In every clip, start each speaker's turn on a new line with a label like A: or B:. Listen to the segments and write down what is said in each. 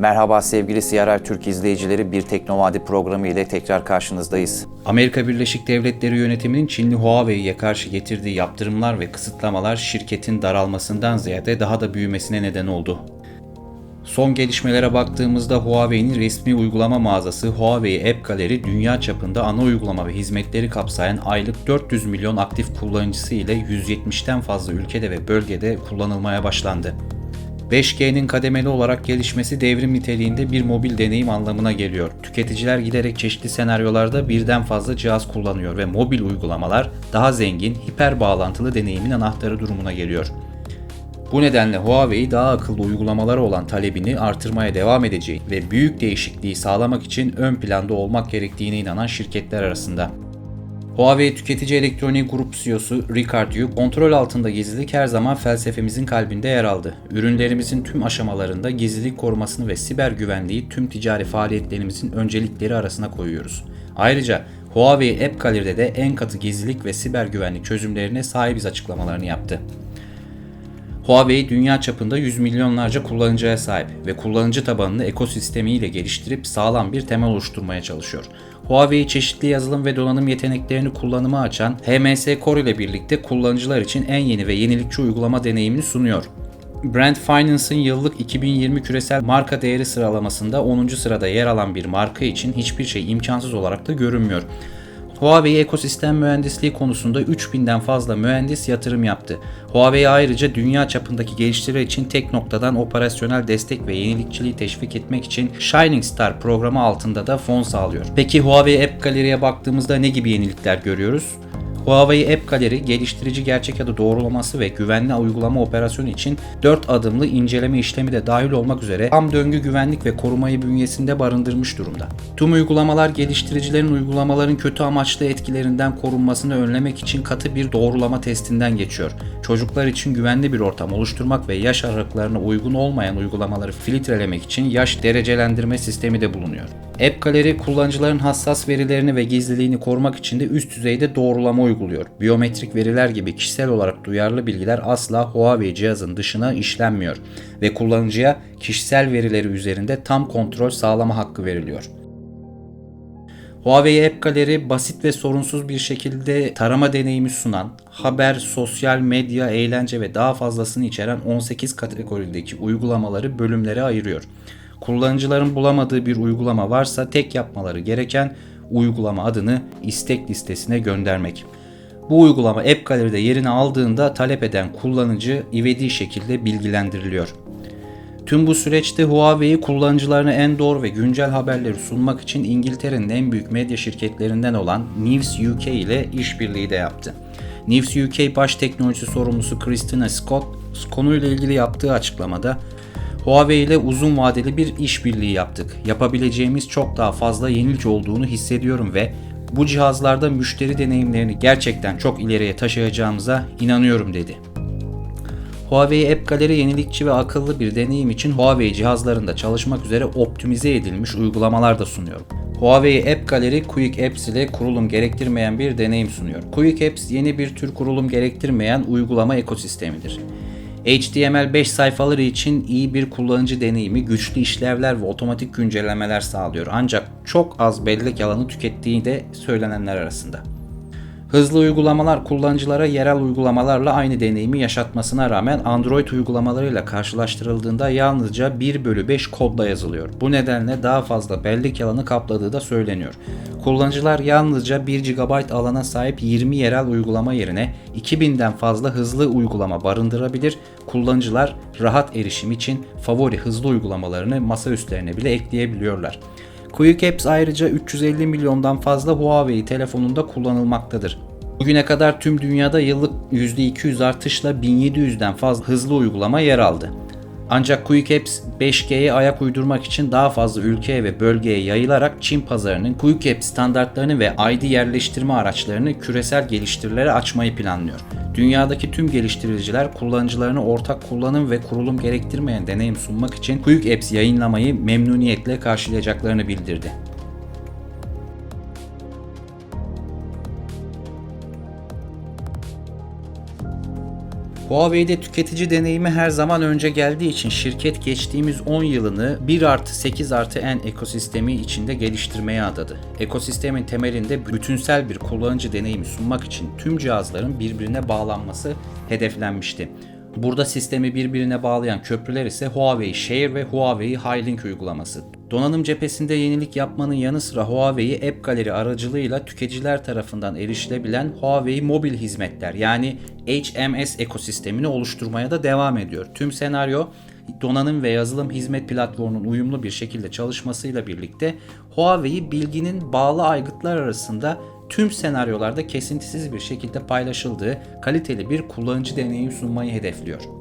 A: Merhaba sevgili CRR Türk izleyicileri bir Teknovadi programı ile tekrar karşınızdayız.
B: Amerika Birleşik Devletleri yönetiminin Çinli Huawei'ye karşı getirdiği yaptırımlar ve kısıtlamalar şirketin daralmasından ziyade daha da büyümesine neden oldu. Son gelişmelere baktığımızda Huawei'nin resmi uygulama mağazası Huawei App Gallery dünya çapında ana uygulama ve hizmetleri kapsayan aylık 400 milyon aktif kullanıcısı ile 170'ten fazla ülkede ve bölgede kullanılmaya başlandı. 5G'nin kademeli olarak gelişmesi devrim niteliğinde bir mobil deneyim anlamına geliyor. Tüketiciler giderek çeşitli senaryolarda birden fazla cihaz kullanıyor ve mobil uygulamalar daha zengin, hiper bağlantılı deneyimin anahtarı durumuna geliyor. Bu nedenle Huawei daha akıllı uygulamalara olan talebini artırmaya devam edeceği ve büyük değişikliği sağlamak için ön planda olmak gerektiğine inanan şirketler arasında. Huawei Tüketici Elektronik Grup CEO'su Ricard Yu, kontrol altında gizlilik her zaman felsefemizin kalbinde yer aldı. Ürünlerimizin tüm aşamalarında gizlilik korumasını ve siber güvenliği tüm ticari faaliyetlerimizin öncelikleri arasına koyuyoruz. Ayrıca Huawei App Gallery'de de en katı gizlilik ve siber güvenlik çözümlerine sahibiz açıklamalarını yaptı. Huawei dünya çapında yüz milyonlarca kullanıcıya sahip ve kullanıcı tabanını ekosistemiyle geliştirip sağlam bir temel oluşturmaya çalışıyor. Huawei çeşitli yazılım ve donanım yeteneklerini kullanıma açan HMS Core ile birlikte kullanıcılar için en yeni ve yenilikçi uygulama deneyimini sunuyor. Brand Finance'ın yıllık 2020 küresel marka değeri sıralamasında 10. sırada yer alan bir marka için hiçbir şey imkansız olarak da görünmüyor. Huawei ekosistem mühendisliği konusunda 3000'den fazla mühendis yatırım yaptı. Huawei ayrıca dünya çapındaki geliştiriler için tek noktadan operasyonel destek ve yenilikçiliği teşvik etmek için Shining Star programı altında da fon sağlıyor. Peki Huawei App Gallery'e baktığımızda ne gibi yenilikler görüyoruz? Huawei App Gallery geliştirici gerçek adı doğrulaması ve güvenli uygulama operasyonu için 4 adımlı inceleme işlemi de dahil olmak üzere tam döngü güvenlik ve korumayı bünyesinde barındırmış durumda. Tüm uygulamalar geliştiricilerin uygulamaların kötü amaçlı etkilerinden korunmasını önlemek için katı bir doğrulama testinden geçiyor. Çocuklar için güvenli bir ortam oluşturmak ve yaş aralıklarına uygun olmayan uygulamaları filtrelemek için yaş derecelendirme sistemi de bulunuyor. App Gallery kullanıcıların hassas verilerini ve gizliliğini korumak için de üst düzeyde doğrulama uyguluyor. Biyometrik veriler gibi kişisel olarak duyarlı bilgiler asla Huawei cihazın dışına işlenmiyor ve kullanıcıya kişisel verileri üzerinde tam kontrol sağlama hakkı veriliyor. Huawei App Gallery basit ve sorunsuz bir şekilde tarama deneyimi sunan, haber, sosyal medya, eğlence ve daha fazlasını içeren 18 kategorideki uygulamaları bölümlere ayırıyor. Kullanıcıların bulamadığı bir uygulama varsa tek yapmaları gereken uygulama adını istek listesine göndermek. Bu uygulama App Gallery'de yerini aldığında talep eden kullanıcı ivedi şekilde bilgilendiriliyor. Tüm bu süreçte Huawei kullanıcılarına en doğru ve güncel haberleri sunmak için İngiltere'nin en büyük medya şirketlerinden olan News UK ile işbirliği de yaptı. News UK baş teknoloji sorumlusu Christina Scott konuyla ilgili yaptığı açıklamada Huawei ile uzun vadeli bir işbirliği yaptık. Yapabileceğimiz çok daha fazla yenilik olduğunu hissediyorum ve bu cihazlarda müşteri deneyimlerini gerçekten çok ileriye taşıyacağımıza inanıyorum dedi. Huawei App Gallery yenilikçi ve akıllı bir deneyim için Huawei cihazlarında çalışmak üzere optimize edilmiş uygulamalar da sunuyor. Huawei App Gallery Quick Apps ile kurulum gerektirmeyen bir deneyim sunuyor. Quick Apps yeni bir tür kurulum gerektirmeyen uygulama ekosistemidir. HTML5 sayfaları için iyi bir kullanıcı deneyimi, güçlü işlevler ve otomatik güncellemeler sağlıyor. Ancak çok az bellek alanı tükettiği de söylenenler arasında. Hızlı uygulamalar kullanıcılara yerel uygulamalarla aynı deneyimi yaşatmasına rağmen Android uygulamalarıyla karşılaştırıldığında yalnızca 1 bölü 5 kodla yazılıyor. Bu nedenle daha fazla bellek alanı kapladığı da söyleniyor. Kullanıcılar yalnızca 1 GB alana sahip 20 yerel uygulama yerine 2000'den fazla hızlı uygulama barındırabilir. Kullanıcılar rahat erişim için favori hızlı uygulamalarını masa üstlerine bile ekleyebiliyorlar. Quick ayrıca 350 milyondan fazla Huawei telefonunda kullanılmaktadır. Bugüne kadar tüm dünyada yıllık %200 artışla 1700'den fazla hızlı uygulama yer aldı. Ancak Quick Apps 5G'ye ayak uydurmak için daha fazla ülkeye ve bölgeye yayılarak Çin pazarının Quick standartlarını ve ID yerleştirme araçlarını küresel geliştirilere açmayı planlıyor. Dünyadaki tüm geliştiriciler kullanıcılarına ortak kullanım ve kurulum gerektirmeyen deneyim sunmak için Quick Apps yayınlamayı memnuniyetle karşılayacaklarını bildirdi. Huawei'de tüketici deneyimi her zaman önce geldiği için şirket geçtiğimiz 10 yılını 1 artı 8 artı N ekosistemi içinde geliştirmeye adadı. Ekosistemin temelinde bütünsel bir kullanıcı deneyimi sunmak için tüm cihazların birbirine bağlanması hedeflenmişti. Burada sistemi birbirine bağlayan köprüler ise Huawei Share ve Huawei Highlink uygulaması. Donanım cephesinde yenilik yapmanın yanı sıra Huawei App Gallery aracılığıyla tüketiciler tarafından erişilebilen Huawei mobil hizmetler yani HMS ekosistemini oluşturmaya da devam ediyor. Tüm senaryo donanım ve yazılım hizmet platformunun uyumlu bir şekilde çalışmasıyla birlikte Huawei bilginin bağlı aygıtlar arasında tüm senaryolarda kesintisiz bir şekilde paylaşıldığı kaliteli bir kullanıcı deneyimi sunmayı hedefliyor.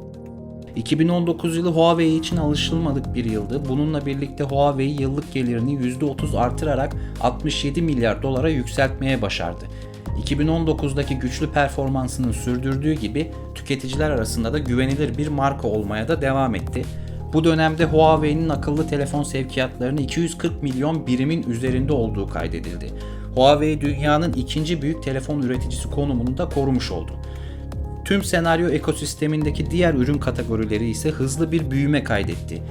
B: 2019 yılı Huawei için alışılmadık bir yıldı. Bununla birlikte Huawei yıllık gelirini %30 artırarak 67 milyar dolara yükseltmeye başardı. 2019'daki güçlü performansının sürdürdüğü gibi tüketiciler arasında da güvenilir bir marka olmaya da devam etti. Bu dönemde Huawei'nin akıllı telefon sevkiyatlarının 240 milyon birimin üzerinde olduğu kaydedildi. Huawei dünyanın ikinci büyük telefon üreticisi konumunu da korumuş oldu. Tüm senaryo ekosistemindeki diğer ürün kategorileri ise hızlı bir büyüme kaydetti.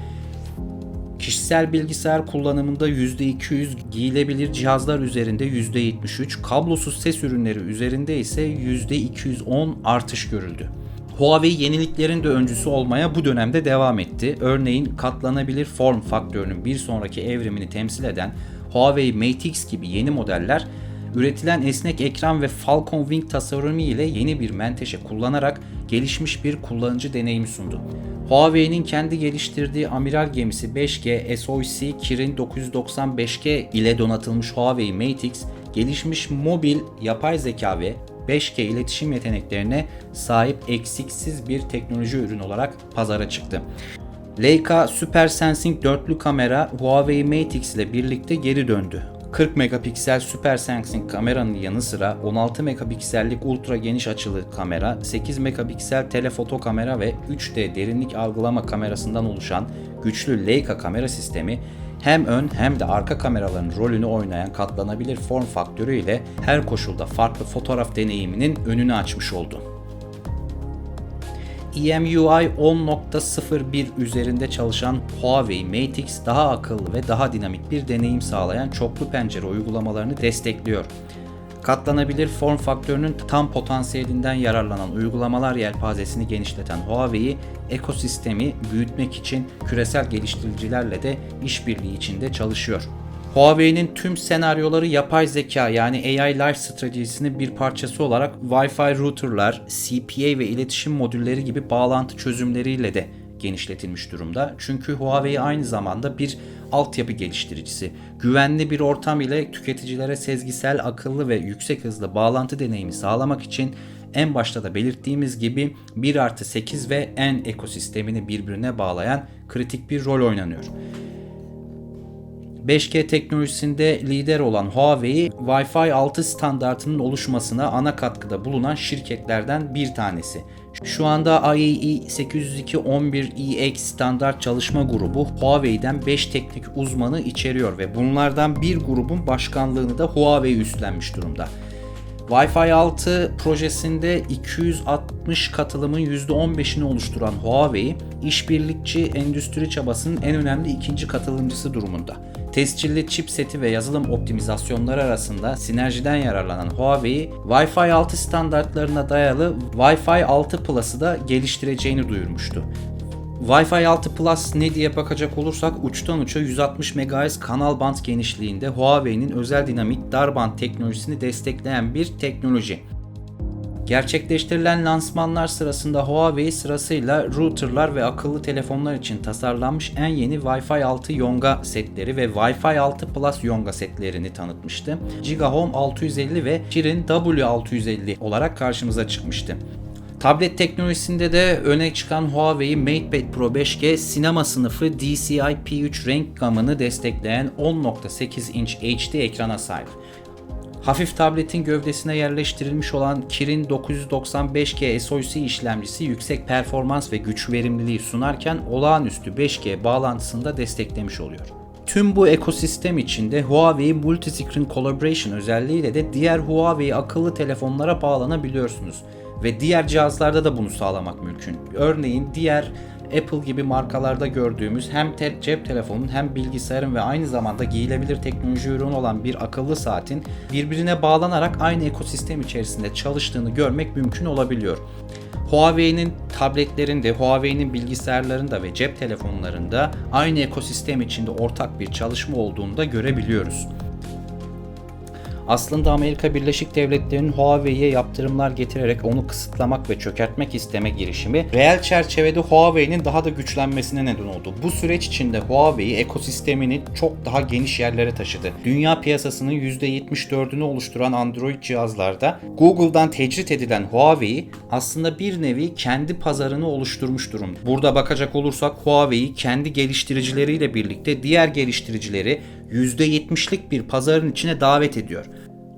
B: Kişisel bilgisayar kullanımında %200, giyilebilir cihazlar üzerinde %73, kablosuz ses ürünleri üzerinde ise %210 artış görüldü. Huawei yeniliklerin de öncüsü olmaya bu dönemde devam etti. Örneğin katlanabilir form faktörünün bir sonraki evrimini temsil eden Huawei Mate X gibi yeni modeller üretilen esnek ekran ve Falcon Wing tasarımı ile yeni bir menteşe kullanarak gelişmiş bir kullanıcı deneyimi sundu. Huawei'nin kendi geliştirdiği amiral gemisi 5G SoC Kirin 995G ile donatılmış Huawei Mate X, gelişmiş mobil yapay zeka ve 5G iletişim yeteneklerine sahip eksiksiz bir teknoloji ürün olarak pazara çıktı. Leica Super Sensing dörtlü kamera Huawei Mate X ile birlikte geri döndü. 40 megapiksel Super Sensing kameranın yanı sıra 16 megapiksellik ultra geniş açılı kamera, 8 megapiksel telefoto kamera ve 3D derinlik algılama kamerasından oluşan güçlü Leica kamera sistemi hem ön hem de arka kameraların rolünü oynayan katlanabilir form faktörü ile her koşulda farklı fotoğraf deneyiminin önünü açmış oldu. EMUI 10.01 üzerinde çalışan Huawei Mate X daha akıllı ve daha dinamik bir deneyim sağlayan çoklu pencere uygulamalarını destekliyor. Katlanabilir form faktörünün tam potansiyelinden yararlanan uygulamalar yelpazesini genişleten Huawei, ekosistemi büyütmek için küresel geliştiricilerle de işbirliği içinde çalışıyor. Huawei'nin tüm senaryoları yapay zeka yani AI Life stratejisinin bir parçası olarak Wi-Fi routerlar, CPA ve iletişim modülleri gibi bağlantı çözümleriyle de genişletilmiş durumda. Çünkü Huawei aynı zamanda bir altyapı geliştiricisi. Güvenli bir ortam ile tüketicilere sezgisel, akıllı ve yüksek hızlı bağlantı deneyimi sağlamak için en başta da belirttiğimiz gibi 1 artı 8 ve N ekosistemini birbirine bağlayan kritik bir rol oynanıyor. 5G teknolojisinde lider olan Huawei, Wi-Fi 6 standartının oluşmasına ana katkıda bulunan şirketlerden bir tanesi. Şu anda IEEE 802.11ex standart çalışma grubu Huawei'den 5 teknik uzmanı içeriyor ve bunlardan bir grubun başkanlığını da Huawei üstlenmiş durumda. Wi-Fi 6 projesinde 260 katılımın %15'ini oluşturan Huawei, işbirlikçi endüstri çabasının en önemli ikinci katılımcısı durumunda. Tescilli chipseti ve yazılım optimizasyonları arasında sinerjiden yararlanan Huawei, Wi-Fi 6 standartlarına dayalı Wi-Fi 6 Plus'ı da geliştireceğini duyurmuştu. Wi-Fi 6 Plus ne diye bakacak olursak uçtan uça 160 MHz kanal band genişliğinde Huawei'nin özel dinamik dar band teknolojisini destekleyen bir teknoloji. Gerçekleştirilen lansmanlar sırasında Huawei sırasıyla routerlar ve akıllı telefonlar için tasarlanmış en yeni Wi-Fi 6 Yonga setleri ve Wi-Fi 6 Plus Yonga setlerini tanıtmıştı. Gigahome 650 ve Kirin W650 olarak karşımıza çıkmıştı. Tablet teknolojisinde de öne çıkan Huawei MatePad Pro 5G sinema sınıfı DCI P3 renk gamını destekleyen 10.8 inç HD ekrana sahip. Hafif tabletin gövdesine yerleştirilmiş olan Kirin 995G SoC işlemcisi yüksek performans ve güç verimliliği sunarken olağanüstü 5G bağlantısını da desteklemiş oluyor. Tüm bu ekosistem içinde Huawei Multiscreen Collaboration özelliğiyle de diğer Huawei akıllı telefonlara bağlanabiliyorsunuz. ve diğer cihazlarda da bunu sağlamak mümkün. Örneğin diğer Apple gibi markalarda gördüğümüz hem te- cep telefonun hem bilgisayarın ve aynı zamanda giyilebilir teknoloji ürünü olan bir akıllı saatin birbirine bağlanarak aynı ekosistem içerisinde çalıştığını görmek mümkün olabiliyor. Huawei'nin tabletlerinde, Huawei'nin bilgisayarlarında ve cep telefonlarında aynı ekosistem içinde ortak bir çalışma olduğunu da görebiliyoruz. Aslında Amerika Birleşik Devletleri'nin Huawei'ye yaptırımlar getirerek onu kısıtlamak ve çökertmek isteme girişimi reel çerçevede Huawei'nin daha da güçlenmesine neden oldu. Bu süreç içinde Huawei ekosistemini çok daha geniş yerlere taşıdı. Dünya piyasasının %74'ünü oluşturan Android cihazlarda Google'dan tecrit edilen Huawei aslında bir nevi kendi pazarını oluşturmuş durumda. Burada bakacak olursak Huawei kendi geliştiricileriyle birlikte diğer geliştiricileri %70'lik bir pazarın içine davet ediyor.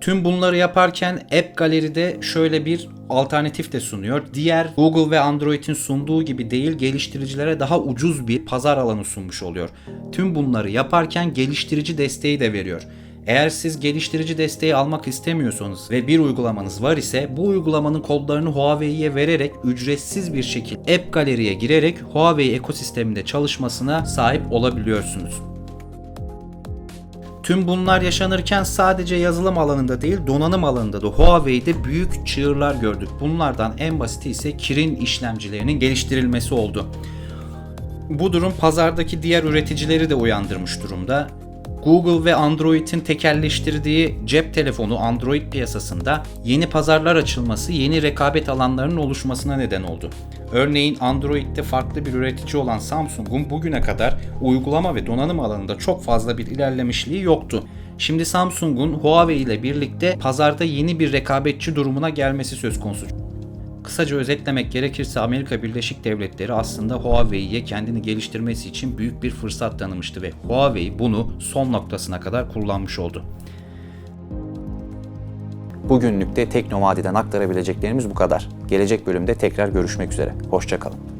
B: Tüm bunları yaparken App Gallery'de şöyle bir alternatif de sunuyor. Diğer Google ve Android'in sunduğu gibi değil geliştiricilere daha ucuz bir pazar alanı sunmuş oluyor. Tüm bunları yaparken geliştirici desteği de veriyor. Eğer siz geliştirici desteği almak istemiyorsanız ve bir uygulamanız var ise bu uygulamanın kodlarını Huawei'ye vererek ücretsiz bir şekilde App Gallery'e girerek Huawei ekosisteminde çalışmasına sahip olabiliyorsunuz. Tüm bunlar yaşanırken sadece yazılım alanında değil donanım alanında da Huawei'de büyük çığırlar gördük. Bunlardan en basiti ise Kirin işlemcilerinin geliştirilmesi oldu. Bu durum pazardaki diğer üreticileri de uyandırmış durumda. Google ve Android'in tekelleştirdiği cep telefonu Android piyasasında yeni pazarlar açılması, yeni rekabet alanlarının oluşmasına neden oldu. Örneğin Android'de farklı bir üretici olan Samsung'un bugüne kadar uygulama ve donanım alanında çok fazla bir ilerlemişliği yoktu. Şimdi Samsung'un Huawei ile birlikte pazarda yeni bir rekabetçi durumuna gelmesi söz konusu. Kısaca özetlemek gerekirse Amerika Birleşik Devletleri aslında Huawei'ye kendini geliştirmesi için büyük bir fırsat tanımıştı ve Huawei bunu son noktasına kadar kullanmış oldu.
A: Bugünlük de Teknovadi'den aktarabileceklerimiz bu kadar. Gelecek bölümde tekrar görüşmek üzere. Hoşçakalın.